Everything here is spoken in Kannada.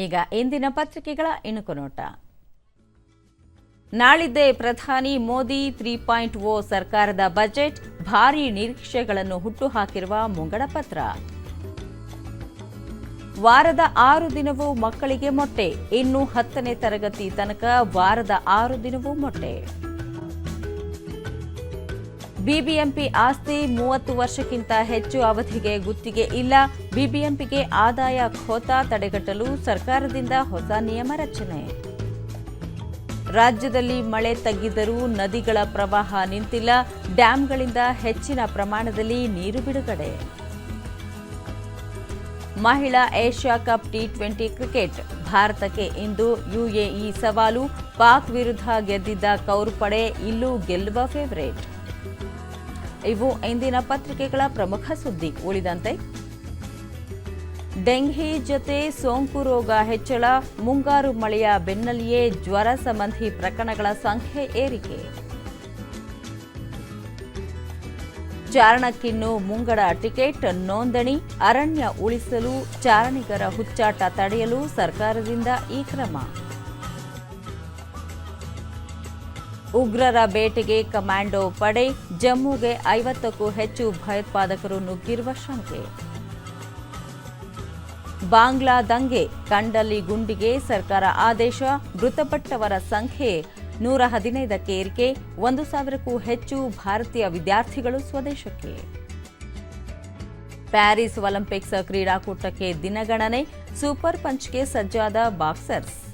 ಈಗ ಇಂದಿನ ಪತ್ರಿಕೆಗಳ ಇಣುಕು ನೋಟ. ನಾಳಿದ್ದೇ ಪ್ರಧಾನಿ ಮೋದಿ ತ್ರೀ ಪಾಯಿಂಟ್ ಓ ಸರ್ಕಾರದ ಬಜೆಟ್ ಭಾರೀ ನಿರೀಕ್ಷೆಗಳನ್ನು ಹುಟ್ಟುಹಾಕಿರುವ ಮುಂಗಡ ಪತ್ರ ವಾರದ ಆರು ದಿನವೂ ಮಕ್ಕಳಿಗೆ ಮೊಟ್ಟೆ, ಇನ್ನು ಹತ್ತನೇ ತರಗತಿ ತನಕ ವಾರದ ಆರು ದಿನವೂ ಮೊಟ್ಟೆ. ಬಿಬಿಎಂಪಿ ಆಸ್ತಿ ಮೂವತ್ತು ವರ್ಷಕ್ಕಿಂತ ಹೆಚ್ಚು ಅವಧಿಗೆ ಗುತ್ತಿಗೆ ಇಲ್ಲ. ಬಿಬಿಎಂಪಿಗೆ ಆದಾಯ ಖೋತ ತಡೆಗಟ್ಟಲು ಸರ್ಕಾರದಿಂದ ಹೊಸ ನಿಯಮ ರಚನೆ. ರಾಜ್ಯದಲ್ಲಿ ಮಳೆ ತಗ್ಗಿದರೂ ನದಿಗಳ ಪ್ರವಾಹ ನಿಂತಿಲ್ಲ. ಡ್ಯಾಂಗಳಿಂದ ಹೆಚ್ಚಿನ ಪ್ರಮಾಣದಲ್ಲಿ ನೀರು ಬಿಡುಗಡೆ. ಮಹಿಳಾ Asia cup T twenty cricket. ಭಾರತಕ್ಕೆ ಇಂದು ಯುಎಇ ಸವಾಲು. ಪಾಕ್ ವಿರುದ್ಧ ಗೆದ್ದಿದ್ದ ಕೌರ್ ಪಡೆ ಇಲ್ಲೂ ಗೆಲ್ಲುವ ಫೇವರೇಟ್. ಇವು ಇಂದಿನ ಪತ್ರಿಕೆಗಳ ಪ್ರಮುಖ ಸುದ್ದಿ. ಉಳಿದಂತೆ, ಡೆಂಘಿ ಜೊತೆ ಸೋಂಕು ರೋಗ ಹೆಚ್ಚಳ, ಮುಂಗಾರು ಮಳೆಯ ಬೆನ್ನಲ್ಲಿಯೇ ಜ್ವರ ಸಂಬಂಧಿ ಪ್ರಕರಣಗಳ ಸಂಖ್ಯೆ ಏರಿಕೆ. ಚಾರಣಕ್ಕಿನ್ನು ಮುಂಗಡ ಟಿಕೆಟ್ ನೋಂದಣಿ, ಅರಣ್ಯ ಉಳಿಸಲು ಚಾರಣಿಗರ ಹುಚ್ಚಾಟ ತಡೆಯಲು ಸರ್ಕಾರದಿಂದ ಈ ಕ್ರಮ. ಉಗ್ರರ ಬೇಟೆಗೆ ಕಮಾಂಡೋ ಪಡೆ ಜಮ್ಮುಗೆ ಐವತ್ತಕ್ಕೂ ಹೆಚ್ಚು ಭಯೋತ್ಪಾದಕರು ನುಗ್ಗಿರುವ ಶಂಕೆ. ಬಾಂಗ್ಲಾ ದಂಗೆ ಕಂಡಲ್ಲಿ ಗುಂಡಿಗೆ ಸರ್ಕಾರ ಆದೇಶ, ಮೃತಪಟ್ಟವರ ಸಂಖ್ಯೆ ನೂರ ಹದಿನೈದಕ್ಕೆ ಏರಿಕೆ, ಒಂದು ಸಾವಿರಕ್ಕೂ ಹೆಚ್ಚು ಭಾರತೀಯ ವಿದ್ಯಾರ್ಥಿಗಳು ಸ್ವದೇಶಕ್ಕೆ. ಪ್ಯಾರಿಸ್ ಒಲಿಂಪಿಕ್ಸ್ ಕ್ರೀಡಾಕೂಟಕ್ಕೆ ದಿನಗಣನೆ, ಸೂಪರ್ ಪಂಚ್ಗೆ ಸಜ್ಜಾದ ಬಾಕ್ಸರ್ಸ್.